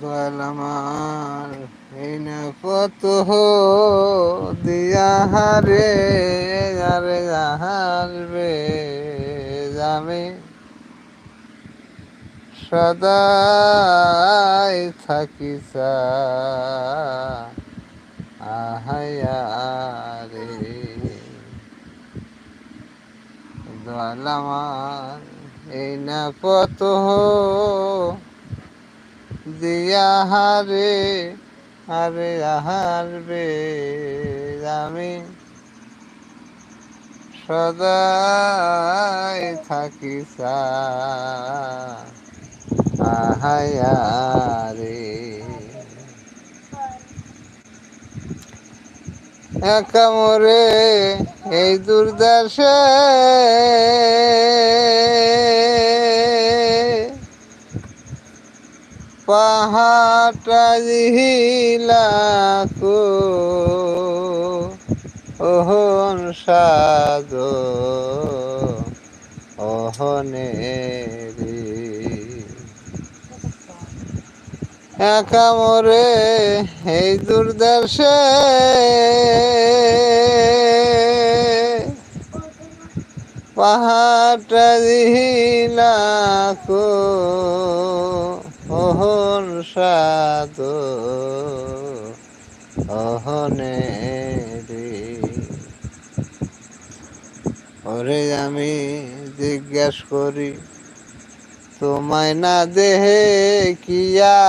দয়াল আমার এই না পত দিয়া হারে, আরে হারবে আমি সদাই থাকি আহায়া রে দয়াল আমার এই না পত দিয়া হারে আরে হারবে আমি সদাই থাকি আহায়ারে একা মোরে এই দুর্দশে পাহাটা জিহিলাকো ওহন সাদ ওহনে রে একা মরে এই দুর্দশে। পাহাড়টা দিলাকো অহন সাদ অহনে ওরে আমি জিজ্ঞাস করি, তোমায় না দেহে কিয়া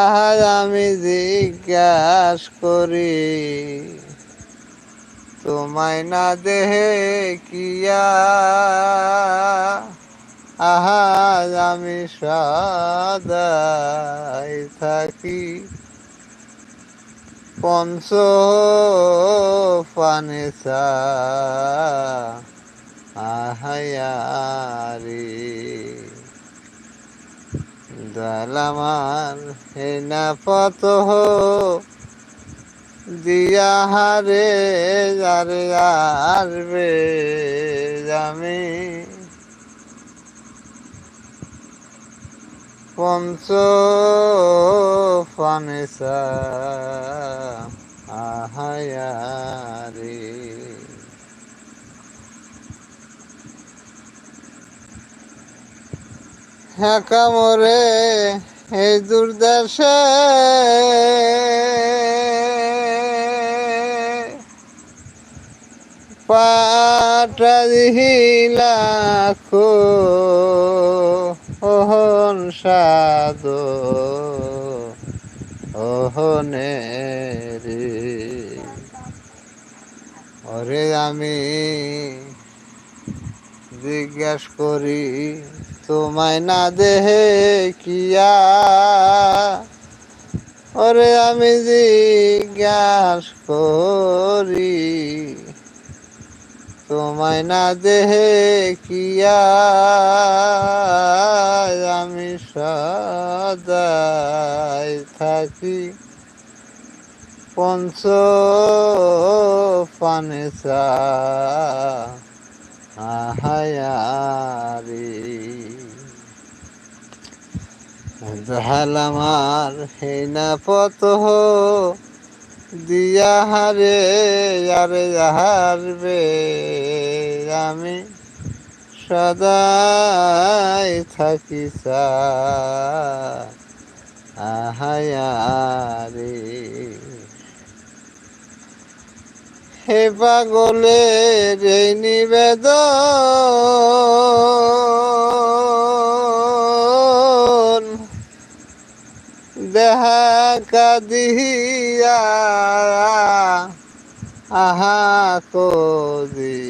আহার আমি জিজ্ঞাস করি, তোমায় না দেহে কিয়া আহাজ আমি সদাই থাকি। পঞ্চ পানে আহায়ারি দলামার হে না পত দিয়া হারে যারে আসবে আমি পঞ্চ আহায়ারে। হ্যাঁ কামরে এই দুর্দশে পাটা দিলাখো ওহন সাদ ওহনে রে ওরে আমি জিজ্ঞাস করি, তোমায় না দেহে কিয়া ওরে আমি জিজ্ঞাস করি, তোমায় না দেহে কিয়া আমি সদাই থাকি। পঞ্চ পানেসা আহায়ারি। জাহাল আমার হেনা পত দিয়া আরে হারবে আমি সদাই থাকি আহায়ারে। হে পাগলের এই নিবেদন। দেহা কাদিয়া আহা কদি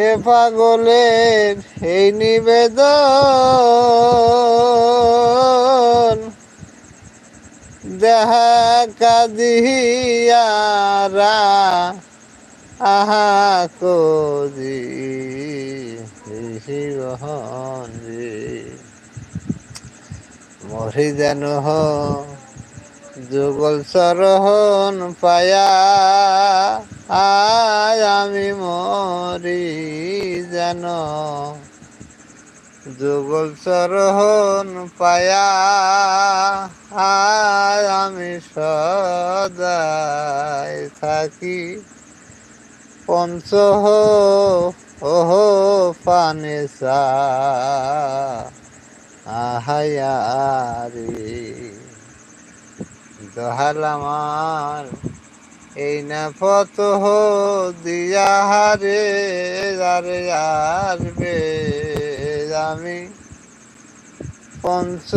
এ পাগলের এই নিবেদন। দেহা কাদিয়ারা আহা কদি মরি যেন যুগল সরহন পায়া আয় আমি মরি যেন। যুগল চরহন পায়া আমি সদাই থাকি। পঞ্চহ ওহ, পানে আহায়ারি দহাল আমার, এই না পত দিয়া হারে, আরে আসবে। আমি পঞ্চ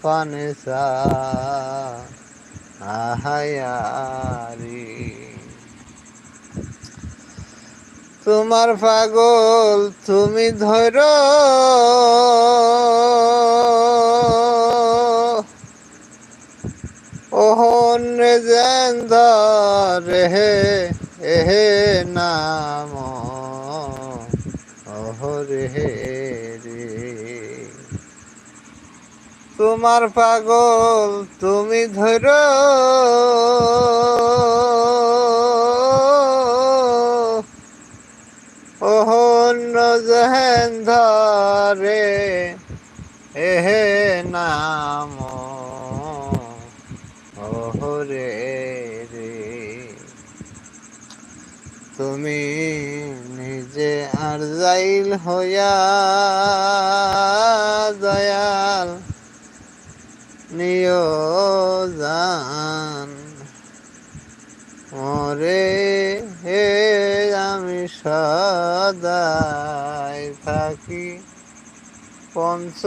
ফানেসা আহায়ারি। তোমার পাগল তুমি ধর ওহন যেন ধরে এহে নাম। রে। তোমার পাগল তুমি ধর জহেন ধরে। এহে নাম ওহরে রে তুমি নিজে আর যাইল হইয়া দয়াল নিয় জান। ওরে হে আমি সদাই থাকি, পঞ্চ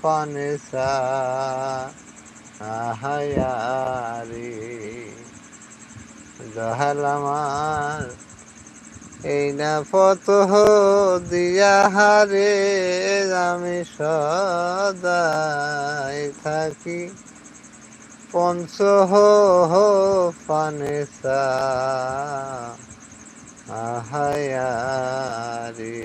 ফানেসা আহায়ারি। দহাল আমার। এই না পত দিয়া হারে আমি সদাই থাকি। পঞ্চ ফানেসা আহায়ারি